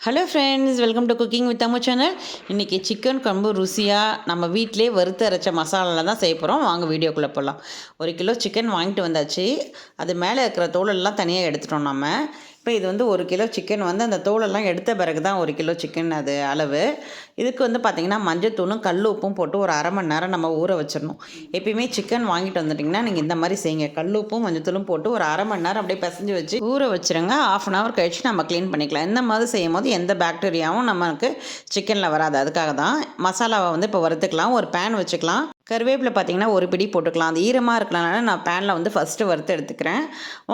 Hello friends welcome to cooking with Ammu channel இன்றைக்கி chicken குழம்பு ருசியாக நம்ம வீட்டிலே வறுத்து அரைச்ச மசாலாவில் தான் செய்ய போகிறோம் வாங்க வீடியோக்குள்ளே போகலாம் ஒரு கிலோ சிக்கன் வாங்கிட்டு வந்தாச்சு. அது மேலே இருக்கிற தோலெல்லாம் தனியாக எடுத்துட்டோம் நம்ம இப்போ இது வந்து ஒரு கிலோ சிக்கன் வந்து அந்த தோலெல்லாம் எடுத்த பிறகு தான் ஒரு கிலோ சிக்கன் அது அளவு. இதுக்கு வந்து பார்த்திங்கன்னா மஞ்சத்தூளும் கல் உப்பும் போட்டு ஒரு அரை மணி நேரம் நம்ம ஊற வச்சிடணும். எப்பயுமே சிக்கன் வாங்கிட்டு வந்துட்டிங்கன்னா நீங்கள் இந்த மாதிரி செய்யுங்க. கல் உப்பும் மஞ்சத்தூளும் போட்டு ஒரு அரை மணி நேரம் அப்படியே பிசைஞ்சு வச்சு ஊற வச்சுருங்க. ஆஃப் அன் ஹவர் கழிச்சு நம்ம க்ளீன் பண்ணிக்கலாம். இந்த மாதிரி செய்யும் போது எந்த பாக்டீரியாவும் நமக்கு சிக்கனில் வராது. அதுக்காக தான் மசாலாவை வந்து இப்போ வறுத்துக்கலாம். ஒரு பேன் வச்சுக்கலாம். கருவேப்பிலை பார்த்திங்கன்னா ஒரு பிடி போட்டுக்கலாம். அது ஈரமாக இருக்கலனால நான் பேனில் வந்து ஃபஸ்ட்டு வறுத்து எடுத்துக்கிறேன்.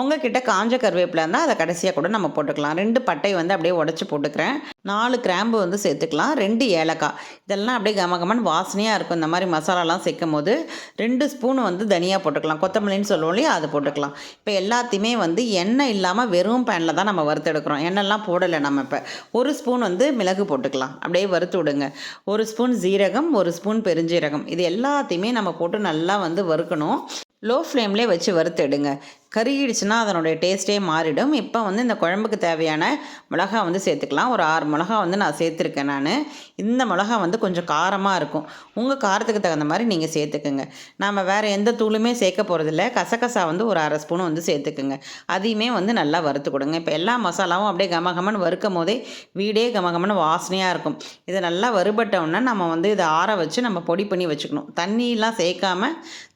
உங்கள் கிட்டே காஞ்ச கருவேப்பிலை இருந்தால் அதை கடைசியாக கூட நம்ம போட்டுக்கலாம். ரெண்டு பட்டை வந்து அப்படியே உடச்சி போட்டுக்கிறேன். நாலு கிராம்பு வந்து சேர்த்துக்கலாம். ரெண்டு ஏலக்காய். இதெல்லாம் அப்படியே கம கமன் வாசனையாக இருக்கும். இந்த மாதிரி மசாலாலாம் சேர்க்கும் போது ரெண்டு ஸ்பூன் வந்து தனியாக போட்டுக்கலாம். கொத்தமல்லின்னு சொல்லுவோம் இல்லையா? அதை போட்டுக்கலாம். இப்போ எல்லாத்தையுமே வந்து எண்ணெய் இல்லாமல் வெறும் பேனில் தான் நம்ம வறுத்தெடுக்கிறோம் எண்ணெய்லாம் போடலை நம்ம இப்போ. ஒரு ஸ்பூன் வந்து மிளகு போட்டுக்கலாம். அப்படியே வறுத்து விடுங்க. ஒரு ஸ்பூன் ஜீரகம் ஒரு ஸ்பூன் பெருஞ்சீரகம். இது எல்லாத்தையுமே நம்ம போட்டு நல்லா வந்து வறுக்கணும். லோ ஃப்ளேம்லேயே வச்சு வறுத்தெடுங்க கருகிடுச்சுன்னா அதனுடைய டேஸ்ட்டே மாறிடும். இப்போ வந்து இந்த குழம்புக்கு தேவையான மிளகா வந்து சேர்த்துக்கலாம். ஒரு ஆறு மிளகா வந்து நான் சேர்த்துருக்கேன் நான். இந்த மிளகா வந்து கொஞ்சம் காரமாக இருக்கும். உங்கள் காரத்துக்கு தகுந்த மாதிரி நீங்கள் சேர்த்துக்குங்க. நாம் வேறு எந்த தூளுமே சேர்க்க போகிறதில்ல கசகசா வந்து ஒரு அரை ஸ்பூன் வந்து சேர்த்துக்குங்க. அதையுமே வந்து நல்லா வறுத்து கொடுங்க. இப்போ எல்லா மசாலாவும் அப்படியே கமகமன்னு வறுக்கும் போதே வீடே கமகமன்னு வாசனையாக இருக்கும். இதை நல்லா வறுபட்டோன்னா நம்ம வந்து இதை ஆற வச்சு நம்ம பொடி பண்ணி வச்சுக்கணும். தண்ணியெலாம் சேர்க்காம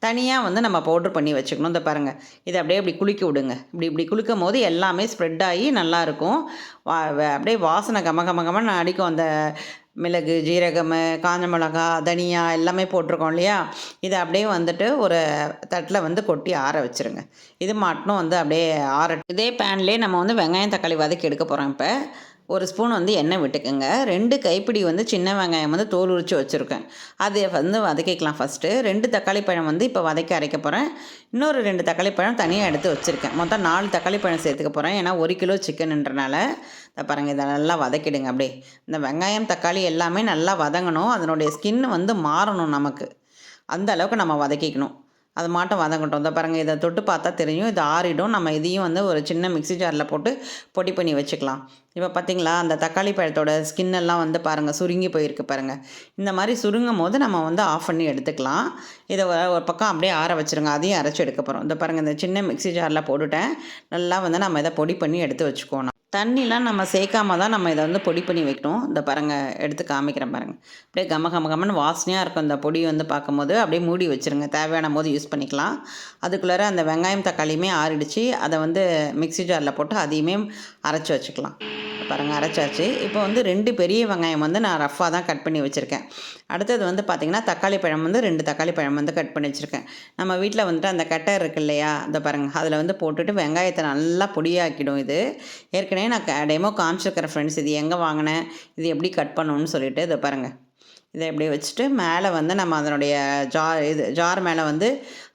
தனியாக வந்து நம்ம பவுட்ரு பண்ணி வச்சுக்கணும். இந்த பாருங்கள் இதை அப்படியே இப்படி குளிக்க விடுங்க. இப்படி இப்படி குளிக்கும் போது எல்லாமே ஸ்ப்ரெட் ஆகி நல்லாயிருக்கும் வா அப்படியே வாசனை கம கம கமன்னு அடிக்கும். அந்த மிளகு ஜீரகம் காஞ்ச மிளகா தனியா எல்லாமே போட்டிருக்கோம் இல்லையா? இதை அப்படியே வந்துட்டு ஒரு தட்டில் வந்து கொட்டி ஆற வச்சுருங்க. இது மட்டும் வந்து அப்படியே ஆற இதே பேன்லேயே நம்ம வந்து வெங்காயம் தக்காளி வதக்கி எடுக்க போகிறோம் இப்போ. ஒரு ஸ்பூன் வந்து எண்ணெய் விட்டுக்குங்க. ரெண்டு கைப்பிடி வந்து சின்ன வெங்காயம் வந்து தோல் உரிச்சு வச்சுருக்கேன். அதை வந்து வதக்கிக்கலாம் ஃபஸ்ட்டு ரெண்டு தக்காளி பழம் வந்து இப்போ வதக்கி அரைக்க போகிறேன் இன்னொரு ரெண்டு தக்காளி பழம் தனியாக எடுத்து வச்சுருக்கேன். மொத்தம் நாலு தக்காளி பழம் சேர்த்துக்க போகிறேன் ஏன்னா ஒரு கிலோ சிக்கன்ன்றனால இதை பாருங்கள் இதை நல்லா வதக்கிடுங்க அப்படியே. இந்த வெங்காயம் தக்காளி எல்லாமே நல்லா வதங்கணும். அதனுடைய ஸ்கின் வந்து மாறணும் நமக்கு. அந்த அளவுக்கு நம்ம வதக்கிக்கணும். அது மாட்டம் வதங்கட்டும். இந்த பாருங்கள் இதை தொட்டு பார்த்தா தெரியும். இது ஆறிடும். நம்ம இதையும் வந்து ஒரு சின்ன மிக்ஸி ஜாரில் போட்டு பொடி பண்ணி வச்சுக்கலாம். இப்போ பார்த்தீங்களா அந்த தக்காளி பழத்தோட ஸ்கின்னெல்லாம் வந்து பாருங்கள் சுருங்கி போயிருக்கு பாருங்கள் இந்த மாதிரி சுருங்கும் போது நம்ம வந்து ஆஃப் பண்ணி எடுத்துக்கலாம். இதை ஒரு பக்கம் அப்படியே ஆற வச்சுருங்க. அதையும் அரைச்சி எடுக்க போகிறோம் இந்த பாருங்கள் இந்த சின்ன மிக்ஸி ஜாரில் போட்டுட்டேன். நல்லா வந்து நம்ம இதை பொடி பண்ணி எடுத்து வச்சுக்கோணும். தண்ணிலாம் நம்ம சேர்க்காம தான் நம்ம இதை வந்து பொடி பண்ணி வைக்கணும். இந்த பாருங்கள் எடுத்து காமிக்கிறேன் பாருங்கள் அப்படியே கம கம கமன்னு வாசனையாக இருக்கும் இந்த பொடி வந்து பார்க்கும்போது. அப்படியே மூடி வச்சுருங்க. தேவையான போது யூஸ் பண்ணிக்கலாம். அதுக்குள்ளார அந்த வெங்காயம் தக்காளியுமே ஆறிடுச்சு. அதை வந்து மிக்ஸி ஜாரில் போட்டு அதையுமே அரைச்சி வச்சுக்கலாம். பாருங்கள் அரைச்சாச்சு. இப்போ வந்து ரெண்டு பெரிய வெங்காயம் வந்து நான் ரஃப்பாக தான் கட் பண்ணி வச்சுருக்கேன். அடுத்தது வந்து பார்த்திங்கன்னா தக்காளி பழம் வந்து ரெண்டு தக்காளி பழம் வந்து கட் பண்ணி வச்சுருக்கேன். நம்ம வீட்டில் வந்துட்டு அந்த கட்டை இருக்கு இல்லையா இந்த பாருங்கள் அதில் வந்து போட்டுட்டு வெங்காயத்தை நல்லா பொடியாக்கிடும் இது. ஏற்கனவே நான் டெமோ காமிச்சிருக்கிறேன் ஃப்ரெண்ட்ஸ் இது எங்கே வாங்கினேன் இது எப்படி கட் பண்ணணும்னு சொல்லிட்டு இதை பாருங்கள் இதை இப்படி வச்சுட்டு மேலே வந்து நம்ம அதனுடைய ஜார் இது ஜார் மேலே வந்து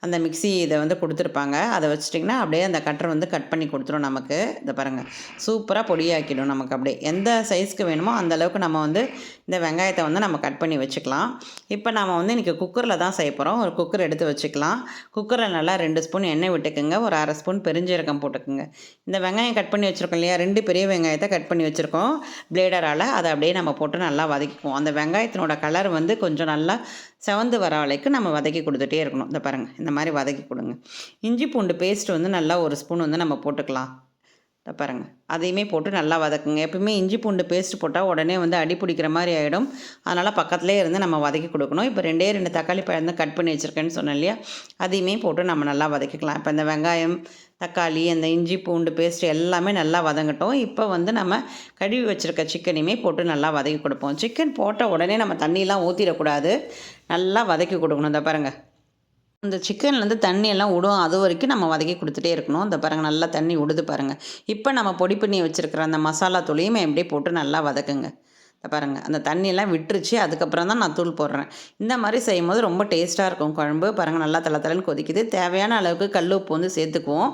அந்த மிக்ஸி இதை வந்து கொடுத்துருப்பாங்க. அதை வச்சிட்டிங்கன்னா அப்படியே அந்த கட்டர் வந்து கட் பண்ணி கொடுத்துரும் நமக்கு. இதை பாருங்கள் சூப்பராக பொடியாக்கிடும் நமக்கு அப்படியே. எந்த சைஸ்க்கு வேணுமோ அந்த அளவுக்கு நம்ம வந்து இந்த வெங்காயத்தை வந்து நம்ம கட் பண்ணி வச்சுக்கலாம். இப்போ நம்ம வந்து இன்றைக்கி குக்கரில் தான் செய்ய போகிறோம். ஒரு குக்கர் எடுத்து வச்சுக்கலாம். குக்கரில் நல்லா ரெண்டு ஸ்பூன் எண்ணெய் விட்டுக்குங்க. ஒரு அரை ஸ்பூன் பெருஞ்சீரகம் போட்டுக்குங்க. இந்த வெங்காயம் கட் பண்ணி வச்சுருக்கோம் இல்லையா? ரெண்டு பெரிய வெங்காயத்தை கட் பண்ணி வச்சுருக்கோம். பிளேடரால் அதை அப்படியே நம்ம போட்டு நல்லா வதக்கிக்குவோம். அந்த வெங்காயத்தினோட கலர் வந்து கொஞ்சம் நல்லா செவந்து வர வரைக்கும் நம்ம வதக்கி கொடுத்துட்டே இருக்கணும். இந்த பாருங்கள் இந்த மாதிரி வதக்கி கொடுங்க. இஞ்சி பூண்டு பேஸ்ட் வந்து நல்லா ஒரு ஸ்பூன் வந்து நம்ம போட்டுக்கலாம். இதை பாருங்கள் அதையுமே போட்டு நல்லா வதக்குங்க. எப்பவுமே இஞ்சி பூண்டு பேஸ்ட் போட்டால் உடனே வந்து அடி பிடிக்கிற மாதிரி ஆகிடும் அதனால் பக்கத்துலேயே இருந்து நம்ம வதக்கி கொடுக்கணும். இப்போ ரெண்டே ரெண்டு தக்காளி பழம் கட் பண்ணி வச்சுருக்கேன்னு சொன்னேன் இல்லையா? அதையுமே போட்டு நம்ம நல்லா வதக்கிக்கலாம். இப்போ இந்த வெங்காயம் தக்காளி அந்த இஞ்சி பூண்டு பேஸ்ட் எல்லாமே நல்லா வதங்கட்டும். இப்போ வந்து நம்ம கழுவி வச்சுருக்க சிக்கனையுமே போட்டு நல்லா வதக்கி கொடுப்போம். சிக்கன் போட்ட உடனே நம்ம தண்ணியெலாம் ஊற்றிடக்கூடாது நல்லா வதக்கி கொடுக்கணும். இந்த பாருங்கள் இந்த சிக்கன்லேருந்து தண்ணி எல்லாம் விடும் அது வரைக்கும் நம்ம வதக்கி கொடுத்துட்டே இருக்கணும். இந்த பாருங்கள் நல்லா தண்ணி விடுது பாருங்கள் இப்போ நம்ம பொடி பண்ணி வச்சுருக்கிற அந்த மசாலா தூளையும் எப்படியே போட்டு நல்லா வதக்குங்க. பாருங்கள் அந்த தண்ணியெல்லாம் விட்டுருச்சு. அதுக்கப்புறம் தான் நான் தூள் போடுறேன். இந்த மாதிரி செய்யும் போது ரொம்ப டேஸ்ட்டாக இருக்கும் குழம்பு. பாருங்கள் நல்லா தலை தலைன்னு கொதிக்குது. தேவையான அளவுக்கு கல் உப்பு வந்து சேர்த்துக்குவோம்.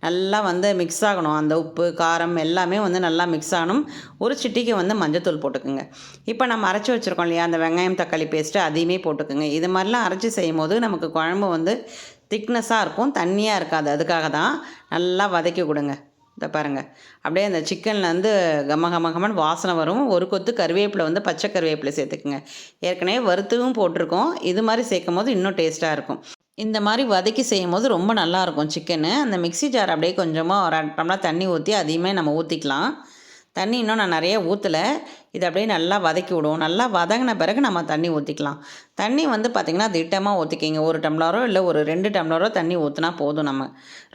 நல்லா வந்து மிக்ஸ் ஆகணும். அந்த உப்பு காரம் எல்லாமே வந்து நல்லா மிக்ஸ் ஆகணும். ஒரு சிட்டிக்கு வந்து மஞ்சத்தூள் போட்டுக்குங்க. இப்போ நம்ம அரைச்சி வச்சுருக்கோம் இல்லையா? அந்த வெங்காயம் தக்காளி பேஸ்ட்டு அதையுமே போட்டுக்குங்க. இது மாதிரிலாம் அரைச்சி செய்யும் போது நமக்கு குழம்பு வந்து திக்னஸாக இருக்கும். தண்ணியாக இருக்காது. அதுக்காக தான் நல்லா வதக்கி கொடுங்க. இதை பாருங்கள் அப்படியே அந்த சிக்கனில் வந்து கம கம கமன்னு வாசனை வரும். ஒரு கொத்து கருவேப்பிலை வந்து பச்சை கருவேப்பிலை சேர்த்துக்குங்க. ஏற்கனவே வறுத்தும் போட்டிருக்கோம். இது மாதிரி சேர்க்கும் போது இன்னும் டேஸ்ட்டாக இருக்கும். இந்த மாதிரி வதக்கி செய்யும் போது ரொம்ப நல்லாயிருக்கும் சிக்கனு. அந்த மிக்ஸி ஜார் அப்படியே கொஞ்சமாக ஒரு அரை டம்ளர் தண்ணி ஊற்றி அதையுமே நம்ம ஊற்றிக்கலாம் தண்ணி இன்னும் நான் நிறைய ஊற்றலை இதை அப்படியே நல்லா வதக்கி விடுவோம். நல்லா வதங்கின பிறகு நம்ம தண்ணி ஊற்றிக்கலாம் தண்ணி வந்து பார்த்திங்கன்னா திட்டமாக ஊற்றிக்கிங்க ஒரு டம்ளரோ இல்லை ஒரு ரெண்டு டம்ளரோ தண்ணி ஊற்றினா போதும் நம்ம.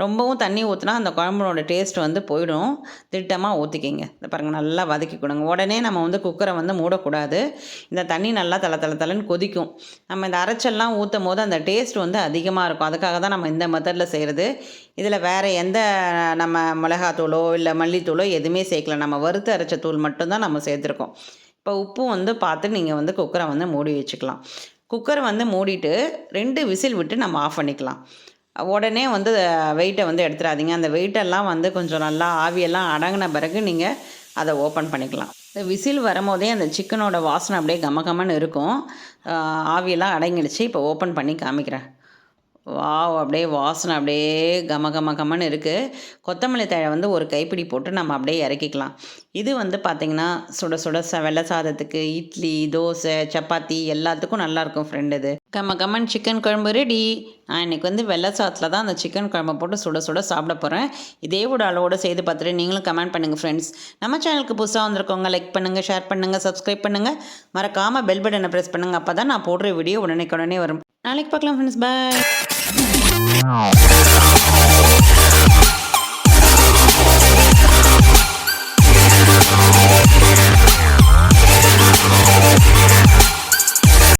ரொம்பவும் தண்ணி ஊற்றினா அந்த குழம்புனோட டேஸ்ட் வந்து போயிடும். திட்டமாக ஊற்றிக்கிங்க இதை பாருங்கள் நல்லா வதக்கி கொடுங்க. உடனே நம்ம வந்து குக்கரை வந்து மூடக்கூடாது. இந்த தண்ணி நல்லா தலை தலை தலைன்னு கொதிக்கும். நம்ம இந்த அரைச்செல்லாம் ஊற்றும் போது அந்த டேஸ்ட் வந்து அதிகமாக இருக்கும். அதுக்காக தான் நம்ம இந்த மெத்தடில் செய்கிறது இதில் வேறு எந்த நம்ம மிளகாத்தூளோ இல்லை மல்லித்தூளோ எதுவுமே சேர்க்கல. நம்ம வறுத்து அரைச்ச தூள் மட்டும்தான் நம்ம சேர்த்துருக்கோம். இப்போ உப்பு வந்து பார்த்து நீங்கள் வந்து குக்கரை வந்து மூடி வச்சுக்கலாம். குக்கரை வந்து மூடிட்டு ரெண்டு விசில் விட்டு நம்ம ஆஃப் பண்ணிக்கலாம். உடனே வந்து வெயிட்டை வந்து எடுத்துடாதீங்க. அந்த வெயிட்டெல்லாம் வந்து கொஞ்சம் நல்லா ஆவியெல்லாம் அடங்கின பிறகு நீங்கள் அதை ஓப்பன் பண்ணிக்கலாம். இந்த விசில் வரும்போதே அந்த சிக்கனோட வாசனை அப்படியே கம கமன்னு இருக்கும் ஆவியெல்லாம் அடங்கிடுச்சு. இப்போ ஓப்பன் பண்ணி காமிக்கிறேன். வாவ் அப்படியே வாசனை அப்படியே கம கம கமன்னு இருக்குது கொத்தமல்லி தழை வந்து ஒரு கைப்பிடி போட்டு நம்ம அப்படியே இறக்கிக்கலாம். இது வந்து பார்த்திங்கன்னா சுட சுட ச வெள்ளை சாதத்துக்கு இட்லி தோசை சப்பாத்தி எல்லாத்துக்கும் நல்லாயிருக்கும் ஃப்ரெண்டு இது. கம கமன் சிக்கன் குழம்பு ரெடி நான் இன்றைக்கி வந்து வெள்ளை சாதத்தில் தான் அந்த சிக்கன் குழம்பை போட்டு சுட சுட சாப்பிட போகிறேன் இதே ஒரு அளவோடு செய்து பார்த்துட்டு நீங்களும் கமெண்ட் பண்ணுங்கள் ஃப்ரெண்ட்ஸ் நம்ம சேனலுக்கு புதுசாக வந்திருக்கவங்க லைக் பண்ணுங்கள் ஷேர் பண்ணுங்கள் சப்ஸ்கிரைப் பண்ணுங்கள் மறக்காமல் பெல் பட்டனை ப்ரெஸ் பண்ணுங்கள் அப்போ தான் நான் போடுற வீடியோ உடனே உடனே வரும். நாளைக்கு பார்க்கலாம் ஃப்ரெண்ட்ஸ் பாய்